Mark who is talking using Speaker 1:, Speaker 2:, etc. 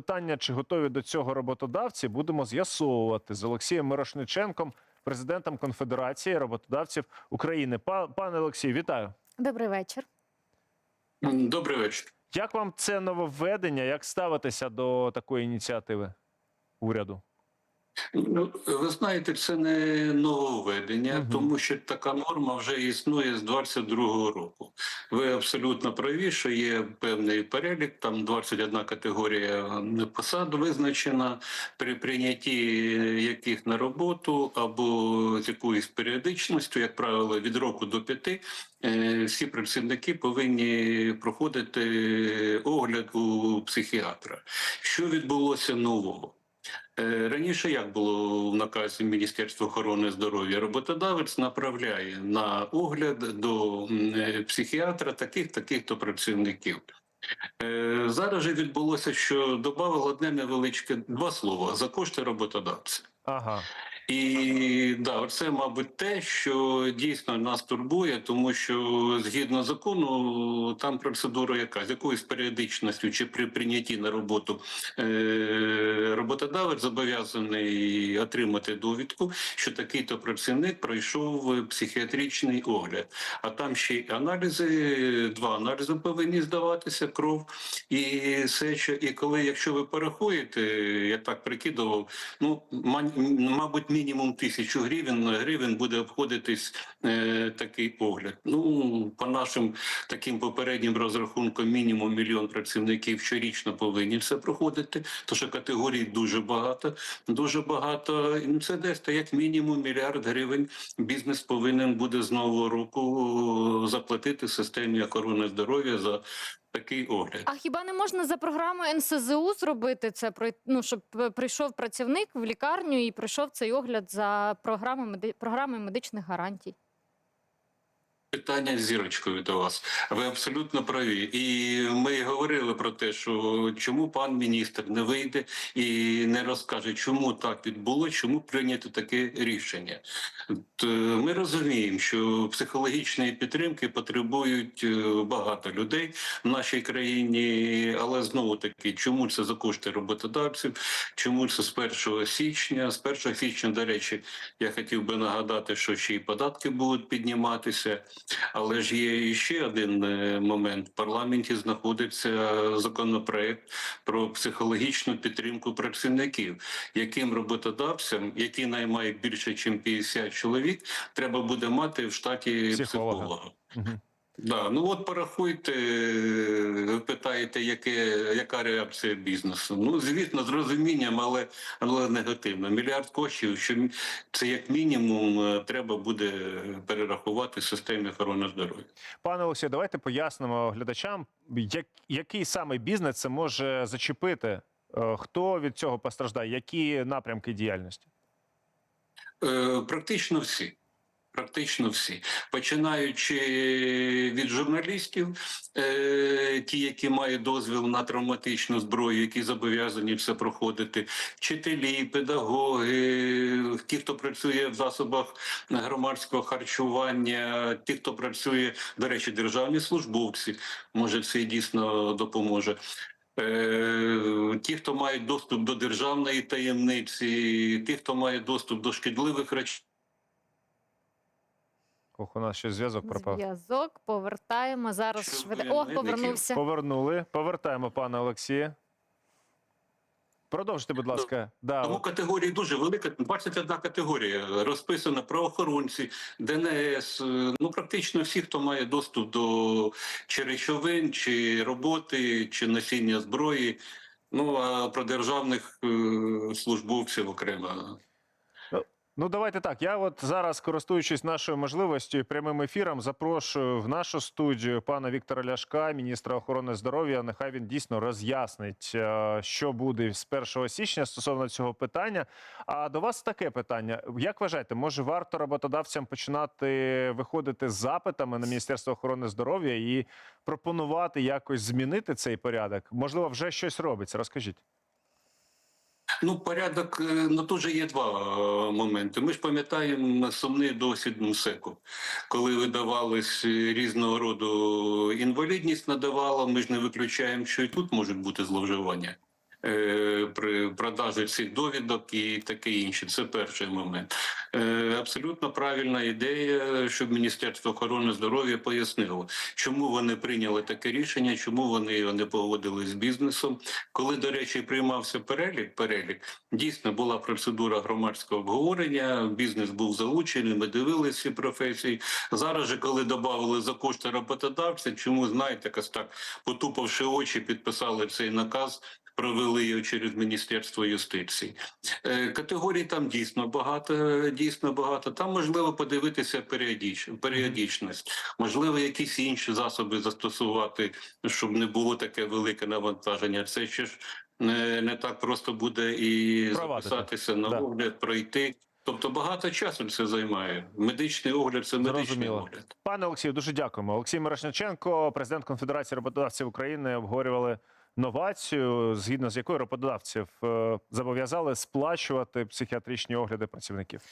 Speaker 1: питання, чи готові до цього роботодавці, будемо з'ясовувати з Олексієм Мирошниченком, президентом Конфедерації роботодавців України. Па- Пане Олексій, вітаю.
Speaker 2: Добрий вечір.
Speaker 3: Добрий вечір.
Speaker 1: Як вам це нововведення? Як ставитися до такої ініціативи уряду?
Speaker 3: Ну, ви знаєте, це не нововведення,
Speaker 1: Мгм.
Speaker 3: тому що така норма вже існує з 22-го року. Ви абсолютно праві, що є певний перелік, там 21 категорія посад визначена, при прийнятті яких на роботу або з якоюсь періодичністю, як правило, від року до п'яти, е, всі працівники повинні проходити огляд у психіатра. Що відбулося нового? Е, Раніше як було в наказі Міністерства охорони здоров'я, роботодавець направляє на огляд до е, психіатра таких таких то працівників. Е, Зараз же відбулося, що додав одне невеличке два слова за кошти роботодавця.
Speaker 1: Ага.
Speaker 3: І да, це, мабуть, те, що дійсно нас турбує, тому що згідно закону, там процедура яка з якоюсь періодичністю чи при прийнятті на роботу е- роботодавець зобов'язаний отримати довідку, що такий-то працівник пройшов психіатричний огляд. А там ще й аналізи, два аналізи повинні здаватися: кров і сеча. І коли, якщо ви порахуєте, я так прикидував, ну мабуть, мінімум тисячу гривень гривень буде обходитись е, такий огляд. Ну по нашим таким попереднім розрахункам, мінімум мільйон працівників щорічно повинні це проходити. То що категорій дуже багато, дуже багато. Ну, Це десь та як мінімум мільярд гривень. Бізнес повинен буде з нового року заплатити системі охорони здоров'я за такий огляд.
Speaker 2: А хіба не можна за програмою НСЗУ зробити це? Ну, щоб прийшов працівник в лікарню і пройшов цей огляд за програмою меди... програмою медичних гарантій?
Speaker 3: Питання зірочкою до вас. Ви абсолютно праві. І ми говорили про те, що чому пан міністр не вийде і не розкаже, чому так відбулося, чому прийнято таке рішення. От, Ми розуміємо, що психологічної підтримки потребують е, багато людей в нашій країні, але знову таки, чому це за кошти роботодавців, чому це з 1 січня? З 1 січня, до речі, я хотів би нагадати, що ще й податки будуть підніматися. Але ж є ще один е, момент: в парламенті знаходиться законопроект про психологічну підтримку працівників, яким роботодавцям, які наймають більше, ніж 50 чоловік, треба буде мати в штаті
Speaker 1: Психолога.
Speaker 3: психолога. Да, ну от порахуйте, ви питаєте, яке, яка реакція бізнесу. Ну, звісно, з розумінням, але, але негативно. Мільярд коштів, що це як мінімум е, треба буде перерахувати системі охорони здоров'я.
Speaker 1: Пане Олексію, давайте пояснимо глядачам, як, який саме бізнес це може зачепити, Е, хто від цього постраждає, які напрямки діяльності.
Speaker 3: Е, Практично всі. Практично всі, починаючи від журналістів, е, ті, які мають дозвіл на травматичну зброю, які зобов'язані все проходити, вчителі, педагоги, ті, хто працює в засобах громадського харчування, ті, хто працює, до речі, державні службовці, може, це дійсно допоможе. Е, Ті, хто мають доступ до державної таємниці, ті, хто має доступ до шкідливих речей.
Speaker 1: Ох, у нас ще зв'язок пропав.
Speaker 2: Зв'язок повертаємо зараз.
Speaker 3: Що
Speaker 2: Швиде...
Speaker 3: ви,
Speaker 2: О, повернувся.
Speaker 1: Повернули. Повертаємо пана Олексія. Продовжуйте, будь ласка. Да,
Speaker 3: Тому категорії дуже велика. 21 категорія розписана правоохоронці, ДНС. е, Ну практично всі, хто має доступ до чи речовин, чи роботи, чи носіння зброї. Ну а про державних е, службовців окремо.
Speaker 1: Ну, давайте так. Я от зараз, користуючись нашою можливістю і прямим ефіром, запрошую в нашу студію пана Віктора Ляшка, міністра охорони здоров'я. Нехай він дійсно роз'яснить, е, що буде з 1 січня стосовно цього питання. А до вас таке питання: як вважаєте, може варто роботодавцям починати виходити з запитами на Міністерство охорони здоров'я і пропонувати якось змінити цей порядок? Можливо, вже щось робиться. Розкажіть.
Speaker 3: Ну, порядок, е, ну тут же є два е, моменти. Ми ж пам'ятаємо сумний досвід МСЕКу, коли видавались е, різного роду інвалідність надавала. Ми ж не виключаємо, що і тут можуть бути зловживання. при продажі цих довідок і таке інше. Це перший момент. Е, Абсолютно правильна ідея, щоб Міністерство охорони здоров'я пояснило, чому вони прийняли таке рішення, чому вони не погодили з бізнесом. Коли, до речі, приймався перелік, перелік дійсно була процедура громадського обговорення. Бізнес був залучений. Ми дивилися ці професії. Зараз же, коли додали за кошти роботодавця, чому знаєте, так потупавши очі, підписали цей наказ. Провели його через Міністерство юстиції. Е, Категорій там дійсно багато, дійсно багато. Там можливо подивитися періодіч, періодичність, можливо, якісь інші засоби застосувати, щоб не було таке велике навантаження. Це ще ж не, не так просто буде і
Speaker 1: Провадити.
Speaker 3: записатися на
Speaker 1: Да.
Speaker 3: огляд, пройти. Тобто багато часу це займає. Медичний огляд це медичний
Speaker 1: Зрозуміло.
Speaker 3: огляд.
Speaker 1: Пане Олексію, дуже дякуємо. Олексій Мирошниченко, президент Конфедерації роботодавців України, обговорювали новацію, згідно з якою роботодавців е, зобов'язали сплачувати психіатричні огляди працівників.